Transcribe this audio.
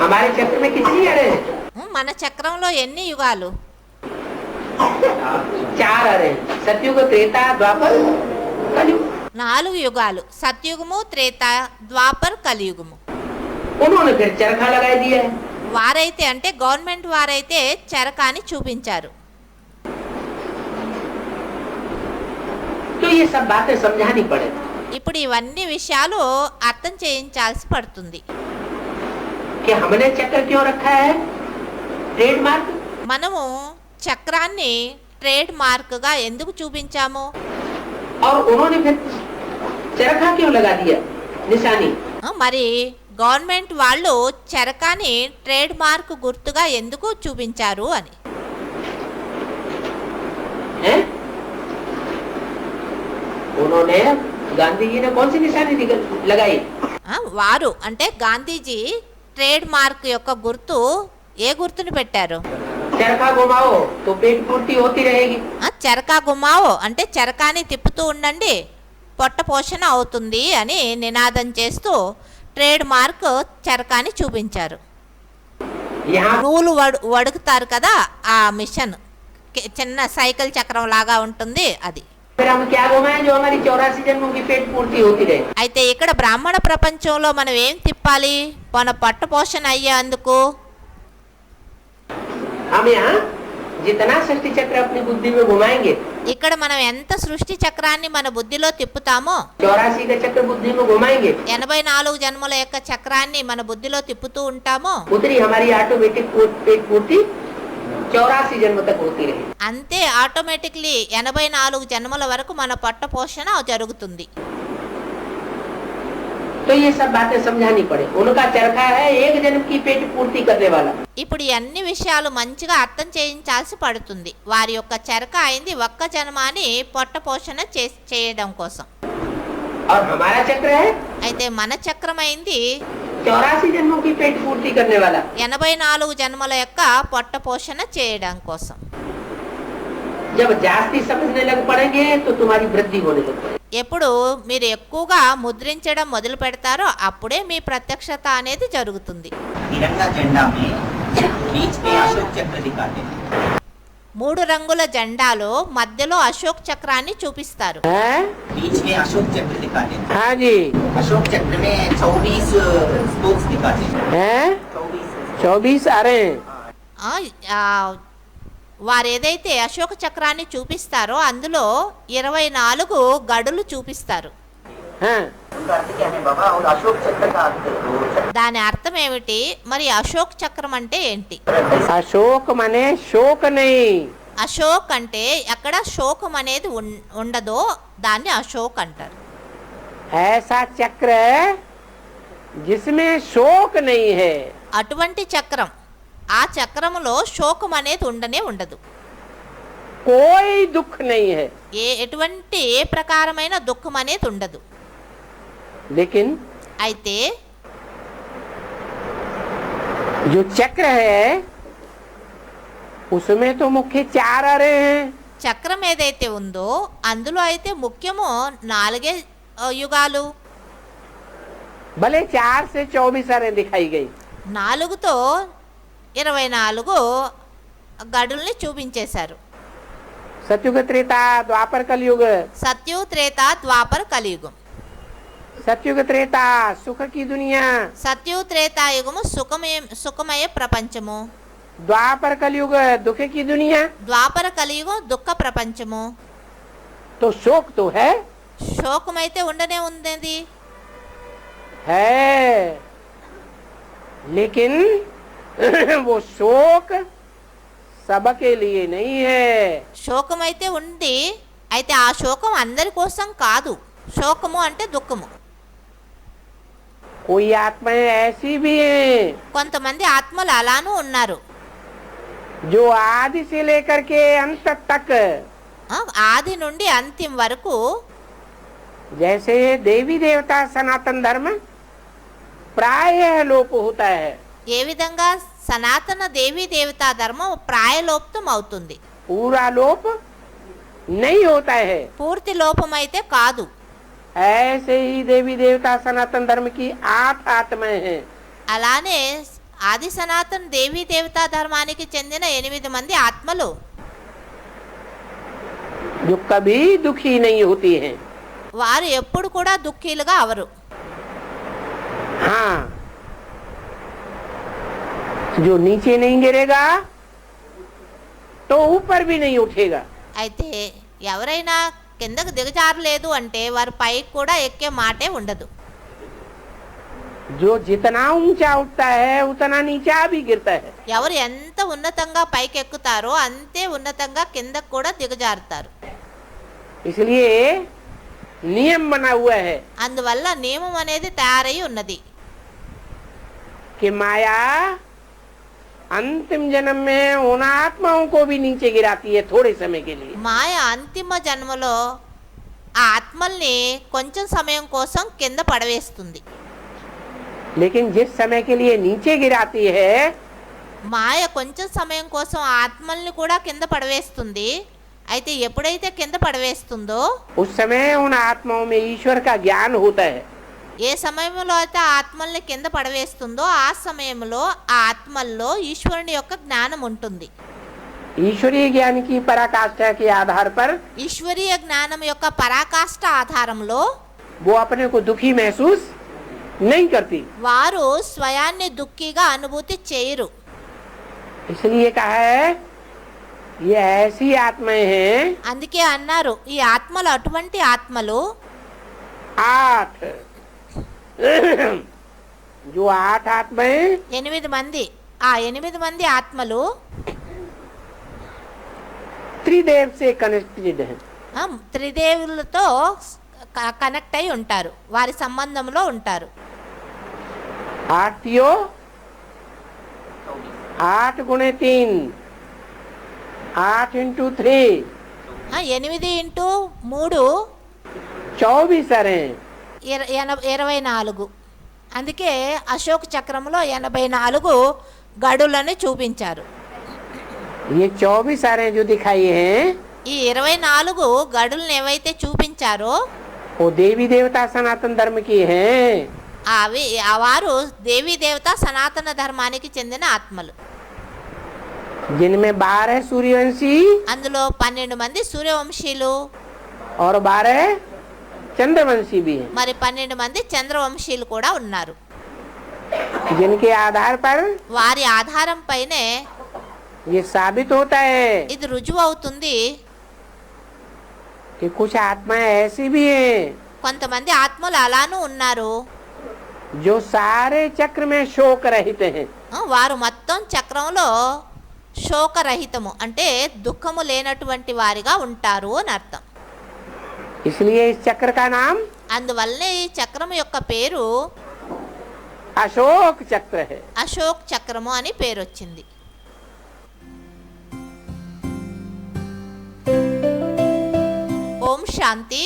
हमारे चक्र में कितनी अरे हैं ఉం, మన చక్రంలో ఎన్ని యుగాలు चार अरे हैं। सतयुग त्रेता द्वापर कलयुग నాలుగు యుగాలు సత్యుగము త్రేత ద్వాపర్ కలియుగము उन्होंने फिर चरखा लगा दिया है వారైతే అంటే గవర్నమెంట్ వారైతే చరకాని చూపించారు तो ये सब बातें समझानी पड़े ఇప్పుడు ఇవన్నీ విషయాలు అర్థం చేయించాల్సి పడుతుంది कि हमने चक्र क्यों रखा है ट्रेडमार्क మనము చక్రాన్ని ట్రేడ్ మార్క్గా ఎందుకు చూపించాము और उन्होंने फिर चरखा क्यों लगा दिया निशानी ఆ, మరి గవర్నమెంట్ వాళ్ళు చరకాని ట్రేడ్ మార్క్ గుర్తుగా ఎందుకు చూపించారు అని है उन्होंने गांधी जी ने कौन सी निशानी निकल- लगाई ఆ, వారు అంటే గాంధీజీ ట్రేడ్ మార్క్ యొక్క గుర్తు ఏ గుర్తుని పెట్టారు? చరకా గుమావో అంటే చరకాని తిప్పుతూ ఉండండి పొట్ట పోషణ అవుతుంది అని నినాదం చేస్తూ ట్రేడ్ మార్క్ చరకాని చూపించారు. నూలు వడు వడుకుతారు కదా ఆ మిషన్. చిన్న సైకిల్ చక్రం లాగా ఉంటుంది అది. అయితే ఇక్కడ బ్రాహ్మణ ప్రపంచంలో మనం ఏం తిప్పాలి? మన పట్ట పోషణ అయ్యే అందుకు? ఇక్కడ మనం ఎంత సృష్టి చక్రాన్ని మన బుద్ధిలో తిప్పుతామో? ఎనభై నాలుగు జన్మల యొక్క చక్రాన్ని మన బుద్ధిలో తిప్పుతూ ఉంటామో? ऑटोमेटिक पेट पूर्ति चौरासी जन्म तक होती रहे అంతే ఆటోమేటిక్లీ ఎనభై నాలుగు జన్మల వరకు మన పట్ట పోషణ జరుగుతుంది तो ये सब बातें समझानी पड़े उनका चरखा है एक जन्म की पेट पूर्ति करने वाला ఇప్పుడు ఈ అన్ని విషయాలు మంచిగా అర్థం చేయించాల్సి పడుతుంది వారి యొక్క చెరక అయింది ఒక్క జన్మాని పొట్ట పోషణ చే- చేయడం కోసం और हमारा चक्र है అయితే మన చక్రం అయింది चौरासी जन्मों की पेट पूर्ति करने वाला ఎనభై నాలుగు జన్మల యొక్క పొట్ట పోషణ చేయడం కోసం. ఎప్పుడు మీరు ఎక్కువగా ముద్రించడం మొదలు పెడతారో అప్పుడే మీ ప్రత్యక్షత అనేది జరుగుతుంది. మూడు రంగుల జెండాలో మధ్యలో అశోక్ చక్రాన్ని చూపిస్తారు हैं बीच में अशोक चक्र दिखाते हैं हाँ जी अशोक चक्र में चौबीस स्पोक्स दिखाते हैं हैं चौबीस चौबीस आ रहे हैं ఆ, ఆ, వారు ఏదైతే అశోక చక్రాన్ని చూపిస్తారో అందులో ఇరవై నాలుగు గడులు చూపిస్తారు దాని అర్థం ఏమిటి మరి అశోక్ చక్రం అంటే ఏంటి अशोक माने शोक नहीं అశోక్ అంటే ఎక్కడ శోకం అనేది ఉన్- ఉండదో దాన్ని అశోక్ అంటారు ऐसा चक्र जिसमें शोक नहीं है అటువంటి చక్రం ఆ చక్రములో శోకం అనేది ఉండనే ఉండదు कोई दुख नहीं है ఏ ఎటువంటి ఏ ప్రకారమైన దుఃఖం అనేది ఉండదు लेकिन అయితే जो चक्र है उसमें तो मुख्य चार अरे हैं చక్రం ఏదైతే ఉందో అందులో అయితే ముఖ్యము నాలుగే ఆ, యుగాలు भले चार से चौबीस अरे दिखाई गई నాలుగుతో ఇరవై నాలుగు గడుల్ని చూపించేశారు सतयुग त्रेता द्वापर कलयुग సత్యు త్రేత ద్వాపర కలియుగం सतयुग त्रेता सुख की दुनिया సత్యు త్రేతాయుగము సుఖమయ సుఖమయ ప్రపంచము द्वापर कलयुग दुख की दुनिया ద్వాపర కలియుగం దుఃఖ ప్రపంచము तो शोक तो है శోకమైతే ఉండనే ఉంది है लेकिन वो शोक सबके लिए नहीं है శోకమైతే ఉంది అయితే ఆ శోకం అందరి కోసం కాదు శోకము అంటే దుఃఖము कोई आत्माएं ऐसी भी हैं కొంతమంది ఆత్మలు అలానూ ఉన్నారు जो आदि से लेकर के अंत तक ఆ, ఆది నుండి అంత్యం వరకు जैसे देवी देवता सनातन धर्म प्राय लोप होता है ఏ విధంగా సనాతన దేవీ దేవతా ధర్మం ప్రాయలోప్తం అవుతుంది पूरा लोप नहीं होता है పూర్తి లోపం అయితే కాదు ऐसे ही देवी देवता सनातन धर्म की आठ आत्माएं हैं అలానే ఆది సనాతన దేవీ దేవతా ధర్మానికి చెందిన ఎనిమిది మంది ఆత్మలు जो कभी दुखी नहीं होती हैं వారు ఎప్పుడు కూడా దుఃఖీలుగా అవరు हाँ जो नीचे नहीं गिरेगा तो ऊपर भी नहीं उठेगा అయితే ఎవరైనా కిందకు దిగజారలేదు అంటే వారు పైకి కూడా ఎక్కే మాటే ఉండదు. ఎవరు ఎంత ఉన్నతంగా పైకి ఎక్కుతారో అంతే ఉన్నతంగా కింద కూడా దిగజారుతారు. అందువల్ల నియమం అనేది తయారై ఉన్నది. మాయా अंतिम जन्म में उन आत्माओं को भी नीचे गिराती है थोड़े समय के लिए మాయ అంతిమ జన్మలో ఆ ఆత్మల్ని కొంచెం సమయం కోసం కింద పడవేస్తుంది लेकिन जिस समय के लिए नीचे गिराती है మాయ కొంచెం సమయం కోసం ఆ ఆత్మల్ని కూడా కింద పడవేస్తుంది అయితే ఎప్పుడైతే కింద పడవేస్తుందో उस समय उन आत्माओं में ईश्वर का ज्ञान होता है ఏ సమయంలో అయితే ఆ ఆత్మల్ని కింద పడవేస్తుందో ఆ సమయంలో ఆ ఆత్మల్లో ఈశ్వరుని యొక్క జ్ఞానం ఉంటుంది ईश्वरीय ज्ञान की पराकाष्ठा के आधार पर ఈశ్వరీయ జ్ఞానం యొక్క పరాకాష్ట ఆధారంలో वो अपने को दुखी महसूस नहीं करती వారు స్వయాన్ని దుఃఖిగా అనుభూతి చేయరు इसलिए कहा है ये ऐसी आत्माएं हैं అందుకే అన్నారు ఈ ఆత్మలు అటువంటి ఆత్మలు आठ जो आठ आत्माएं ఎనిమిది మంది. ఆ ఎనిమిది మంది ఆత్మలు త్రిదేవులతో కనెక్ట్ అయి ఉంటారు. వారి సంబంధంలో ఉంటారు. Into three. ఎనిమిది ఇంటూ మూడు. చౌబీస్ అరే ఇరవై నాలుగు అందుకే అశోక్ చక్రంలో ఎనభై నాలుగు గడులను చూపించారు ये चौबीस आरे जो दिखाई हैं ఈ ఇరవై నాలుగు గడులను ఏవైతే చూపించారో वो देवी देवता सनातन धर्म की हैं అవి ఆ వారు దేవీ దేవత సనాతన ధర్మానికి చెందిన ఆత్మలు जिनमें बारह सूर्यवंशी అందులో పన్నెండు మంది సూర్యవంశీలు और बारह चंद्रवंशी भी हैं మరి పన్నెండు మంది చంద్రవంశీలు కూడా ఉన్నారు जिनके आधार पर వారి ఆధారం పైనే ये साबित होता है ఇది రుజువు అవుతుంది कि कुछ आत्माएं ऐसी भी हैं కొంతమంది ఆత్మలు అలానూ ఉన్నారు जो सारे चक्र में शोक रहित हैं ఆ, వారు మొత్తం చక్రంలో శోకరహితము అంటే దుఃఖము లేనటువంటి వారిగా ఉంటారు అని అర్థం इसलिए इस चक्र का नाम అందువల్లనే ఈ చక్రం యొక్క పేరు अशोक चक्र है అశోక్ చక్రము అని పేరు వచ్చింది ఓం శాంతి